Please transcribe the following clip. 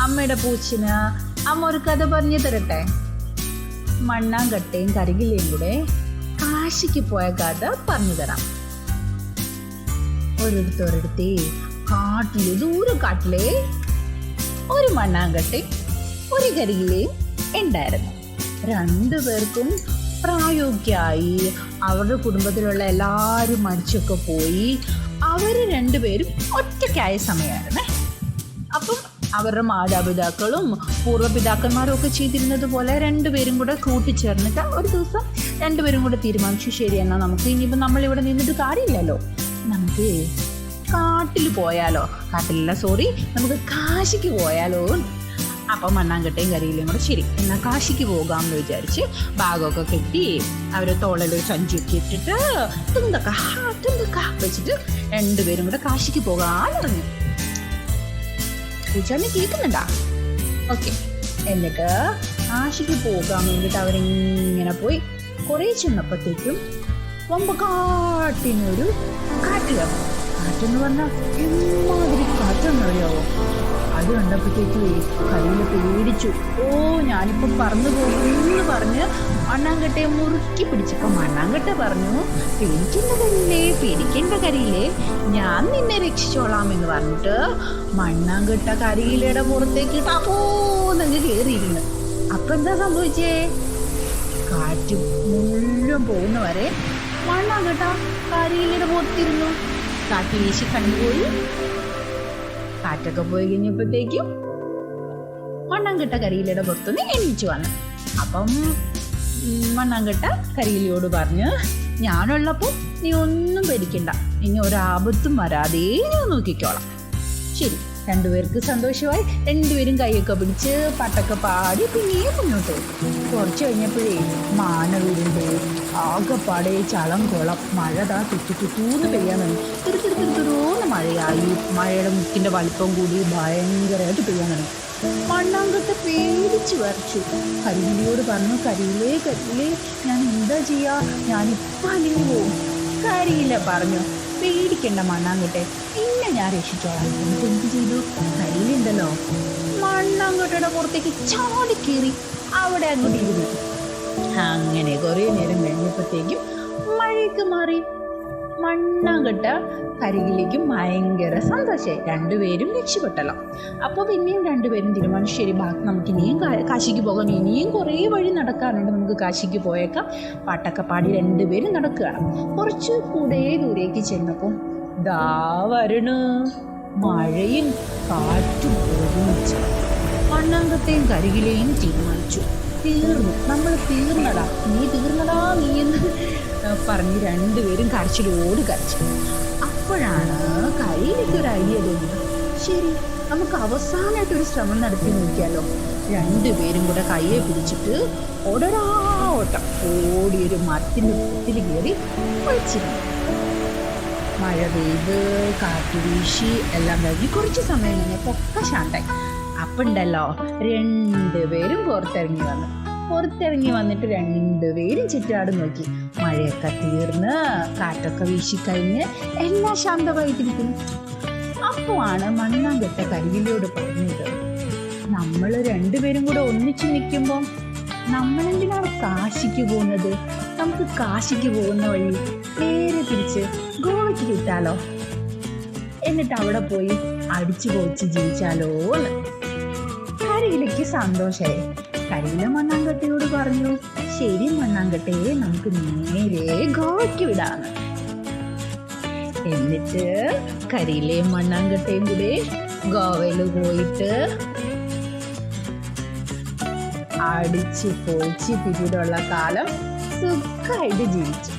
അമ്മയുടെ പൂച്ചിന് അമ്മ ഒരു കഥ പറഞ്ഞു തരട്ടെ? മണ്ണാങ്കട്ടയും കരികിലയും കൂടെ കാശിക്ക് പോയ കഥ പറഞ്ഞു തരാം. ഒരിടത്തൊരിടത്തെ കാട്ടിലെ ദൂരെ കാട്ടിലെ ഒരു മണ്ണാങ്കട്ടയും ഒരു കരികിലയും ഉണ്ടായിരുന്നു. രണ്ടുപേർക്കും പ്രായോഗ്യായി അവരുടെ കുടുംബത്തിലുള്ള എല്ലാവരും മരിച്ചൊക്കെ പോയി. അവർ രണ്ടുപേരും ഒറ്റയ്ക്കായ സമയമായിരുന്നേ. അപ്പം അവരുടെ മാതാപിതാക്കളും പൂർവപിതാക്കന്മാരും ഒക്കെ ചെയ്തിരുന്നത് പോലെ രണ്ടുപേരും കൂടെ കൂട്ടിച്ചേർന്നിട്ട് ഒരു ദിവസം രണ്ടുപേരും കൂടെ തീരുമാനിച്ചു ശരി എന്നാൽ നമുക്ക്. ഇനിയിപ്പോൾ നമ്മളിവിടെ നിന്നിട്ട് കാര്യമില്ലല്ലോ. നമുക്ക് കാട്ടിൽ പോയാലോ? കാട്ടിലല്ല സോറി നമുക്ക് കാശിക്ക് പോയാലോ? അപ്പം മണ്ണാങ്കട്ടയും കരിയിലും കൂടെ ശരി. എന്നാൽ കാശിക്ക് പോകാമെന്ന് വിചാരിച്ച് ബാഗൊക്കെ കെട്ടി അവർ ഒരു സഞ്ചിയൊക്കെ ഇട്ടിട്ട് തുന്തക്ക ഹാ തുന്തക്ക വെച്ചിട്ട് രണ്ടുപേരും കൂടെ കാശിക്ക് പോകാനിറങ്ങി പൂച്ചാനെ കേൾക്കുന്നുണ്ടാ ഓക്കെ എന്നിട്ട് ആശയ്ക്ക് പോകാൻ വേണ്ടിയിട്ട് അവരിങ്ങനെ പോയി. കുറേ ചെന്നപ്പോഴത്തേക്കും വമ്പ കാട്ടിനൊരു കാറ്റ് കാറ്റെന്ന് പറഞ്ഞാൽ എമ്മാതിരി കാറ്റെന്നറിയാവോ അത് കണ്ടപ്പോഴത്തേക്ക് കയ്യിൽ പേടിച്ചു. ഓ ഞാനിപ്പം പറന്നു പോകുമെന്ന് പറഞ്ഞ് മണ്ണാങ്കട്ടയെ മുറുക്കി പിടിച്ചപ്പോൾ മണ്ണാങ്കട്ട പറഞ്ഞു പേടിക്കേണ്ട കരിയില്ലേ പേടിക്കേണ്ട കരിയില്ലേ ഞാൻ നിന്നെ രക്ഷിച്ചോളാം എന്ന് പറഞ്ഞിട്ട് മണ്ണാങ്കട്ട കരിയിലയുടെ പുറത്തേക്ക് ടപ്പോന്നങ്ങ് കയറിയിരുന്നു. അപ്പം എന്താ സംഭവിച്ചേ? കാറ്റ് മുഴുവൻ പോകുന്നവരെ മണ്ണാങ്കട്ട കരിയിലയുടെ പുറത്തിരുന്നു കാറ്റ് വീശി കണ്ടുപോയി കാറ്റൊക്കെ പോയി കഴിഞ്ഞപ്പോഴത്തേക്കും മണ്ണാങ്കട്ട കരിയിലയുടെ പുറത്തുനിന്ന് എണീച്ചു വന്നു. അപ്പം മണ്ണാങ്കട്ട കരിയിലയോട് പറഞ്ഞ് ഞാനുള്ളപ്പോൾ നീ ഒന്നും പേടിക്കണ്ട. ഇനി ഒരാപത്തും വരാതെ ഞാൻ നോക്കിക്കോളാം. ശരി രണ്ടുപേർക്ക് സന്തോഷമായി. രണ്ടുപേരും കൈയൊക്കെ പിടിച്ച് പാട്ടൊക്കെ പാടി പിന്നെയും മുന്നോട്ട് പോയി. കുറച്ച് കഴിഞ്ഞപ്പോഴേ മാന വീടിന്റെ ആകെപ്പാടെ ചളം കുളം മഴ താ തുറ്റു തുറ്റൂന്ന് പെയ്യാൻ തുടങ്ങി. തിരു മഴയായി. മഴയുടെ മുക്കിന്റെ വലിപ്പം കൂടി ഭയങ്കരമായിട്ട് പെയ്യാൻ തുടങ്ങി മണ്ണാങ്കത്തെ പേടിച്ച് വരച്ചു കരിയിലിയോട് പറഞ്ഞു കരിയിലേ കരിയിലേ ഞാൻ എന്താ ചെയ്യാ? ഞാനിപ്പോൾ അല്ലെങ്കിൽ പോവും. കരിയില്ല പറഞ്ഞു പേടിക്കണ്ട മണ്ണാങ്കട്ടെ പിന്നെ ഞാൻ രക്ഷിച്ചോളാം. എന്നിട്ട് എന്ത് ചെയ്തു? കരിയിലുണ്ടല്ലോ. മണ്ണാങ്കട്ടയുടെ പുറത്തേക്ക് ചാടി കീറി അവിടെ അങ്ങോട്ട് ഇരുന്നു. അങ്ങനെ കുറേ നേരം കഴിഞ്ഞപ്പോഴത്തേക്കും മഴയൊക്കെ മാറി. മണ്ണാങ്കട്ട കരികിലേക്ക് ഭയങ്കര സന്തോഷമായി രണ്ടുപേരും രക്ഷപ്പെട്ടല്ലോ. അപ്പോൾ പിന്നെയും രണ്ടുപേരും തീരുമാനിച്ചു ശരി ബാക്കി നമുക്ക് ഇനിയും കാശിക്ക് പോകാം. ഇനിയും കുറേ വഴി നടക്കാനുണ്ട്. നമുക്ക് കാശിക്ക് പോയേക്കാം. പാട്ടൊക്കെ പാടി രണ്ടുപേരും നടക്കുകയാണ്. കുറച്ച് കൂടെ ദൂരേക്ക് ചെന്നപ്പോൾ ദാ വരണ്. മഴയും കാറ്റും ഒരുമിച്ച് മണ്ണാങ്കത്തെയും കരികിലെയും തീരുമാനിച്ചു. തീർന്നു. നമ്മൾ തീർന്നടാ. നീ തീർന്നടാ നീ എന്ന് പറഞ്ഞ് രണ്ടുപേരും കരച്ചിലോട് കരച്ചു. അപ്പോഴാണ് കയ്യിലേക്ക് ഒരു ഐഡിയ തോന്നുന്നത് ശരി നമുക്ക് അവസാനമായിട്ട് ഒരു ശ്രമം നടത്തി നോക്കിയാലോ? രണ്ടുപേരും കൂടെ കയ്യെ പിടിച്ചിട്ട് ഓടടാ ഓട്ടം ഓടിയൊരു മരത്തിന്റെ കുത്തിൽ കയറി ഒളിച്ചിരുന്നു. മഴ പെയ്ത് കാറ്റ് വീശി എല്ലാം കഴിഞ്ഞ് കുറച്ച് സമയം കഴിഞ്ഞപ്പോൾ ഒക്കെ ശാന്തായി അപ്പുണ്ടല്ലോ രണ്ടുപേരും പുറത്തിറങ്ങി വന്നു. പുറത്തിറങ്ങി വന്നിട്ട് രണ്ടുപേരും ചുറ്റാടും നോക്കി. മഴയൊക്കെ തീർന്ന് കാറ്റൊക്കെ വീശിക്കഴിഞ്ഞ് എല്ലാം ശാന്തമായിട്ടിരിക്കുന്നു. അപ്പോഴാണ് മണ്ണാങ്കട്ട കരിയിലോട് പറഞ്ഞത്. നമ്മൾ രണ്ടുപേരും കൂടെ ഒന്നിച്ചു നിൽക്കുമ്പോൾ നമ്മളെന്തിനാണ് കാശിക്ക് പോകുന്നത്? നമുക്ക് കാശിക്ക് പോകുന്ന വഴി നേരെ തിരിച്ച് ഗോവയ്ക്ക് കിട്ടാലോ? എന്നിട്ട് അവിടെ പോയി അടിച്ചു പൊളിച്ച് ജീവിച്ചാലോ കരിയിലേക്ക് സന്തോഷമായി കരിയില മണ്ണാങ്കട്ടയോട് പറഞ്ഞു. ശരി മണ്ണാങ്കട്ടയെ നമുക്ക് നേരെ ഗോവയ്ക്ക് വിടാന്ന് എന്നിട്ട് കരിയിലെയും മണ്ണാങ്കട്ടയും കൂടെ ഗോവയിൽ പോയിട്ട് അടിച്ച് പൊളിച്ച് പിന്നീടുള്ള കാലം സുഖമായിട്ട് ജീവിച്ചു.